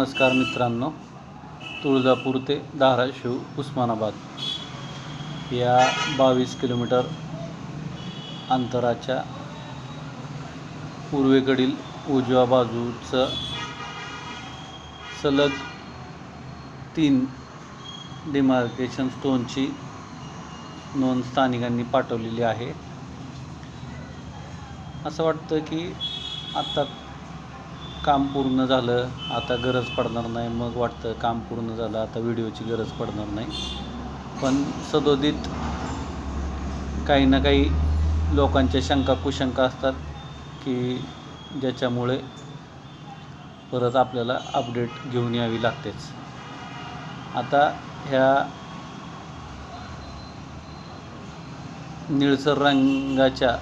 नमस्कार मित्रांनो. तुळजापूर ते धाराशिव उस्मानाबाद या बावीस किलोमीटर अंतराच्या पूर्वेकडील उजव्या बाजूचं सलग तीन डिमार्केशन स्टोनची नोंद स्थानिकांनी पाठवलेली आहे. असं वाटतं की आत्ता काम पूर्ण झालं आता गरज पडणार नाही मग वाटतं काम पूर्ण झालं आता व्हिडिओची गरज पडणार नाही. पण सदोदित काही ना काही लोकांच्या शंका कुशंका असतात की ज्याच्यामुळे परत आपल्याला अपडेट घेऊन यावी लागतेच. आता ह्या निळसर रंगाच्या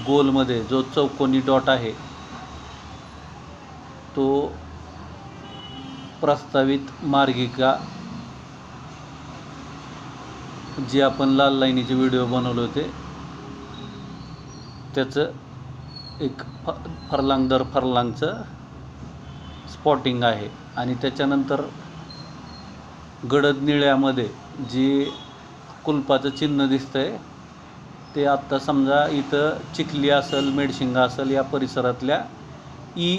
गोलमध्ये जो चौकोनी डॉट आहे तो प्रस्तावित मार्गिका जे आपण लाल लाईनीचे व्हिडिओ बनवले होते त्याचं एक फ फरलांग दर फरलांगचं स्पॉटिंग आहे. आणि त्याच्यानंतर गडद निळ्यामध्ये जी कुलपाचं चिन्ह दिसतं आहे ते आत्ता समजा इथं चिखली असेल मेडशिंगा असेल या परिसरातल्या ई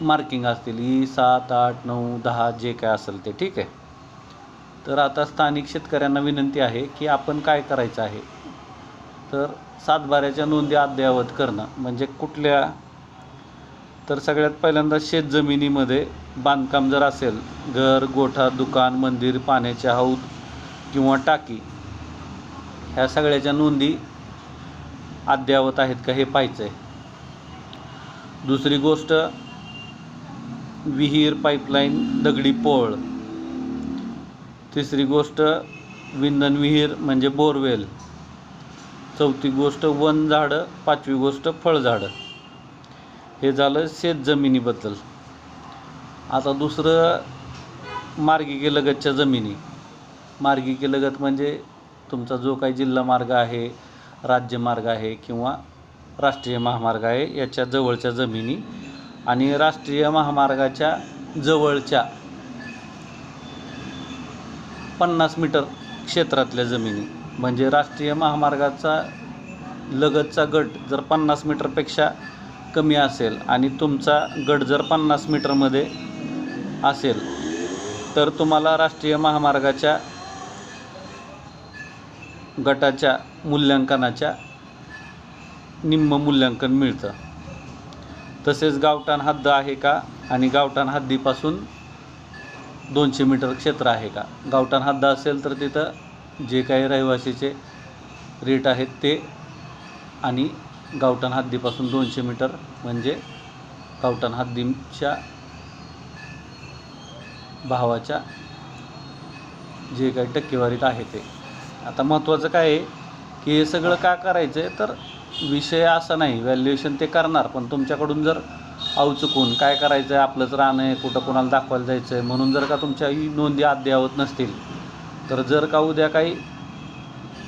मार्किंग असतील. ई सात आठ नऊ दहा जे काय असेल ते ठीक आहे? तर आता स्थानिक शेतकऱ्यांना विनंती आहे की आपण काय करायचं आहे? तर सातबाऱ्याच्या नोंदी अद्ययावत करणं. म्हणजे कुठल्या तर सगळ्यात पहिल्यांदा शेतजमिनीमध्ये बांधकाम जर असेल घर गोठा दुकान मंदिर पाण्याचे हौद किंवा टाकी ह्या सगळ्याच्या नोंदी अद्ययावत आहेत का हे पाहायचं आहे दुसरी गोष्ट विहीर पाईपलाईन दगडी पोळ. तिसरी गोष्ट विंधन विहीर म्हणजे बोरवेल. चौथी गोष्ट वन झाडं. पाचवी गोष्ट फळझाडं. हे झालं शेतजमिनीबद्दल आता दुसरं मार्गिकेलगतच्या जमिनी. मार्गिकेलगत म्हणजे तुमचा जो काही जिल्हा मार्ग आहे राज्यमार्ग आहे किंवा राष्ट्रीय महामार्ग आहे याच्या जवळच्या जमिनी. आणि राष्ट्रीय महामार्गाच्या जवळच्या पन्नास मीटर क्षेत्रातल्या जमिनी. म्हणजे राष्ट्रीय महामार्गाचा लगतचा गट जर पन्नास मीटरपेक्षा कमी असेल आणि तुमचा गट जर पन्नास मीटरमध्ये असेल तर तुम्हाला राष्ट्रीय महामार्गाच्या गटाच्या मूल्यांकनाच्या निम्म मूल्यांकन मिळतं. तसेच गावठाण हद्द आहे का? आणि गावठाण हद्दीपासून दोनशे मीटर क्षेत्र आहे का? गावठाण हद्द असेल तर तिथं जे काही रहिवासीचे रेट आहेत ते आणि गावठाण हद्दीपासून दोनशे मीटर म्हणजे गावठाण हद्दीच्या भावाच्या जे काही टक्केवारीत आहे ते. आता महत्त्वाचं काय आहे की हे सगळं का करायचं आहे तर विषय असा नाही व्हॅल्युएशन ते करणार पण तुमच्याकडून जर अवचुकून काय करायचं आहे आपलंच राहणं आहे कुठं कोणाला दाखवायला जायचं आहे म्हणून जर का तुमच्याही नोंदी अद्ययावत नसतील तर जर का उद्या काही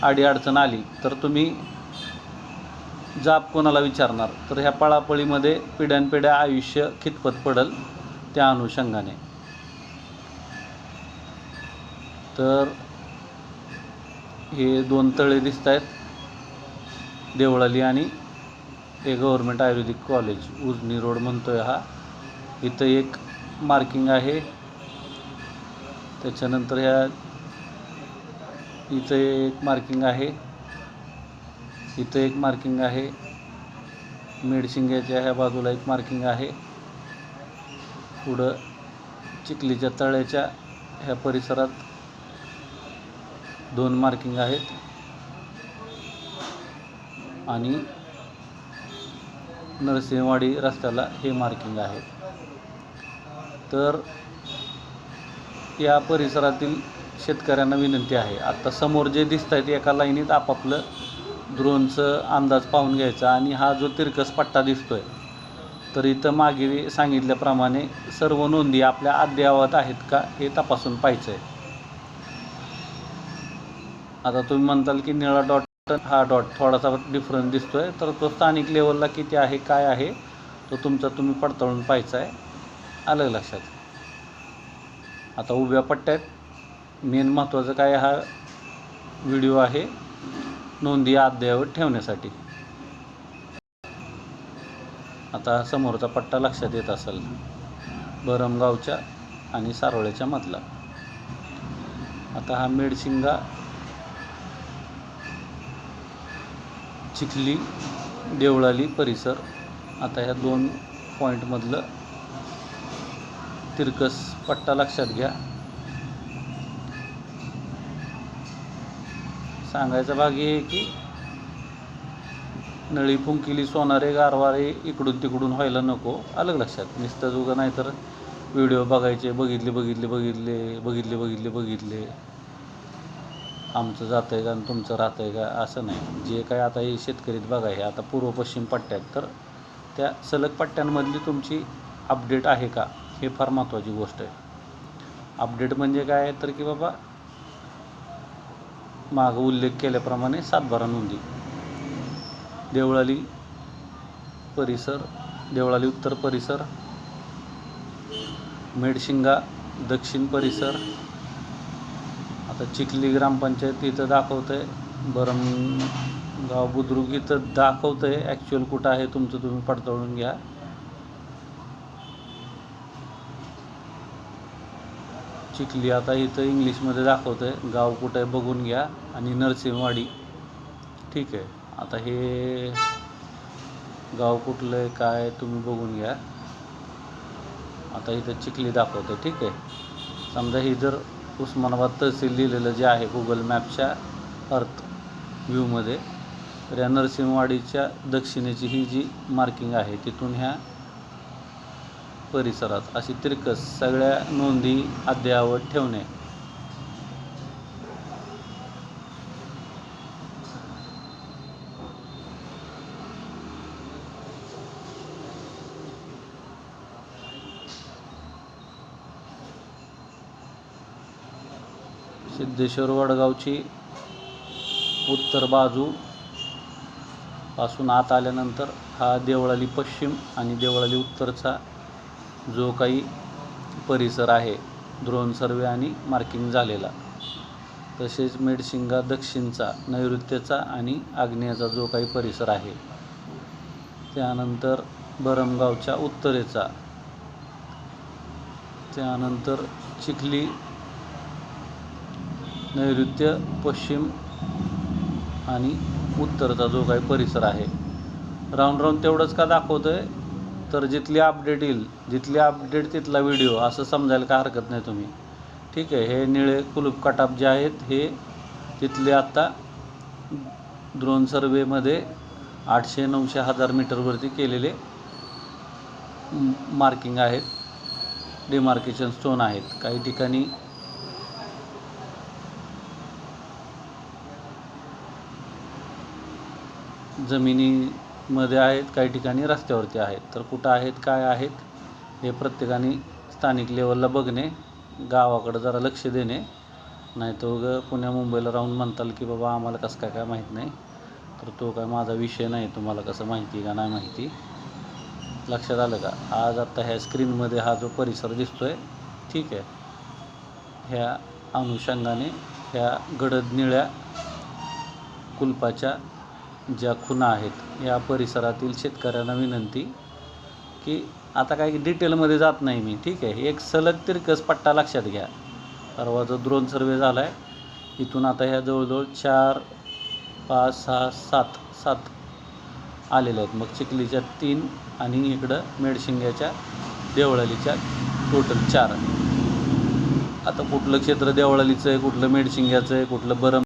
अडीअडचण आली तर तुम्ही जाब कोणाला विचारणार? तर ह्या पळापळीमध्ये पिढ्यानपिढ्या आयुष्य खितपत पडल त्या अनुषंगाने. तर हे दोन तळे दिसत आहेत देवळाली आणि हे government ayurvedic college Ujani road म्हणतोय हा. इथं एक मार्किंग आहे. त्याच्यानंतर ह्या इथं एक मार्किंग आहे. इथं एक मार्किंग आहे. मेडशिंग्याच्या ह्या बाजूला एक मार्किंग आहे. पुढं चिखलीच्या तळ्याच्या ह्या परिसरात दोन मार्किंग आहेत. आणि नरसिंहवाडी रस्त्याला हे मार्किंग आहे. तर या परिसरातील शेतकऱ्यांना विनंती आहे. आत्ता समोर जे दिसत आहेत एका लाईनीत आपापलं ड्रोनचं अंदाज पाहून घ्यायचा आणि हा जो तिरकस पट्टा दिसतोय तर इथं मागे सांगितल्याप्रमाणे सर्व नोंदी आपल्या अद्ययावत आहेत का हे तपासून पाहायचं आहे आता तुम्ही म्हणताल की निळा डॉट हा डॉट थोडासा डिफरन्स दिसतोय. तर तो स्थानिक लेवलला किती आहे काय आहे तो तुमचा तुम्ही पडताळून पाहायचा आहे. आलं लक्षात? आता उभ्या पट्ट्यात मेन महत्त्वाचं काय हा व्हिडिओ आहे नोंदी अद्ययावत ठेवण्यासाठी. आता समोरचा पट्टा लक्षात येत असेल. बरमगावच्या आणि सारोळ्याच्या मधला. आता हा मेडशिंगा चिखली देवळाली परिसर. आता ह्या दोन पॉईंटमधलं तिरकस पट्टा लक्षात घ्या. सांगायचा भाग हे आहे की नळी फुंकिली सोनारे गारवारे इकडून तिकडून व्हायला नको. अलग लक्षात? नुसतं उगा नाही तर व्हिडिओ बघायचे बघितले बघितले बघितले बघितले बघितले बघितले. आमचं जातं आहे का आणि तुमचं राहतं आहे का असं नाही. जे काय आता हे शेतकरीत बघा हे आता पूर्व पश्चिम पट्ट्यात तर त्या सलग पट्ट्यांमधली तुमची अपडेट आहे का? हे फार महत्त्वाची गोष्ट आहे. अपडेट म्हणजे काय आहे तर की बाबा मागं उल्लेख केल्याप्रमाणे सातबारा नोंदी. देवळाली परिसर देवळाली उत्तर परिसर मेडशिंगा दक्षिण परिसर आता चिखली ग्रामपंचायत इथं दाखवतं आहे बरमगाव बुद्रुक इथं दाखवतं आहे ॲक्च्युअल कुठं आहे तुमचं तुम्ही पडताळून घ्या. चिखली आता इथं इंग्लिशमध्ये दाखवतं आहे गाव कुठं आहे बघून घ्या. आणि नरसिंहवाडी. ठीक आहे. आता हे गाव कुठलं आहे काय तुम्ही बघून घ्या. आता इथं चिखली दाखवतं आहे ठीक आहे. समजा ही जर उस्मानाबाद तहसील लिहिलेलं जे आहे गुगल मॅपच्या अर्थ व्ह्यूमध्ये तर या नरसिंहवाडीच्या दक्षिणेची ही जी मार्किंग आहे तिथून ह्या परिसरात अशी तिरकस सगळ्या नोंदी अद्ययावत ठेवणे सिद्धेश्वर वडगावची उत्तर बाजू पासून आत आल्यानंतर हा देवळाली पश्चिम आणि देवळाली उत्तरचा जो काही परिसर आहे द्रोण सर्वे आणि मार्किंग झालेला. तसेच मेडशिंगा दक्षिणचा नैऋत्यचा आणि आग्नेयचा जो काही परिसर आहे. त्यानंतर बरमगावच्या उत्तरेचा. त्यानंतर चिखली नैऋत्य पश्चिम आणि उत्तरचा जो काही परिसर आहे. राऊंड राऊंड तेवढंच का दाखवतं आहे तर जिथली अपडेट येईल जिथली अपडेट तिथला व्हिडिओ असं समजायला काय हरकत नाही तुम्ही. ठीक आहे हे निळे कुलूप कटाप जे आहेत हे तिथले आत्ता द्रोण सर्वेमध्ये आठशे नऊशे हजार मीटरवरती केलेले मार्किंग आहेत. डिमार्केशन स्टोन आहेत. काही ठिकाणी जमिनीमध्ये आहेत काही ठिकाणी रस्त्यावरती आहेत. तर कुठं आहेत काय आहेत हे प्रत्येकाने स्थानिक लेवलला बघणे गावाकडं जरा लक्ष देणे. नाही तर ग पुण्या मुंबईला राहून म्हणताल की बाबा आम्हाला कसं काय काय माहीत नाही. तर तो काय माझा विषय नाही तुम्हाला कसं माहिती का नाही माहिती. लक्षात आलं का? आज आत्ता ह्या स्क्रीनमध्ये हा जो परिसर दिसतो आहे ठीक आहे. ह्या अनुषंगाने ह्या गडद निळ्या कुलपाच्या ज्या खुणा आहेत या परिसरातील शेतकऱ्यांना विनंती की आता काही डिटेलमध्ये जात नाही मी ठीक आहे. एक सलग तिरकस पट्टा लक्षात घ्या. परवा जो द्रोण सर्वे झाला आहे इथून आता ह्या जवळजवळ चार पाच सहा सात सात आलेले आहेत. मग चिखलीच्या तीन आणि इकडं मेडशिंग्याच्या देवळालीच्या टोटल चार. आता कुठलं क्षेत्र देवळालीचं आहे कुठलं मेडशिंग्याचं आहे कुठलं बरम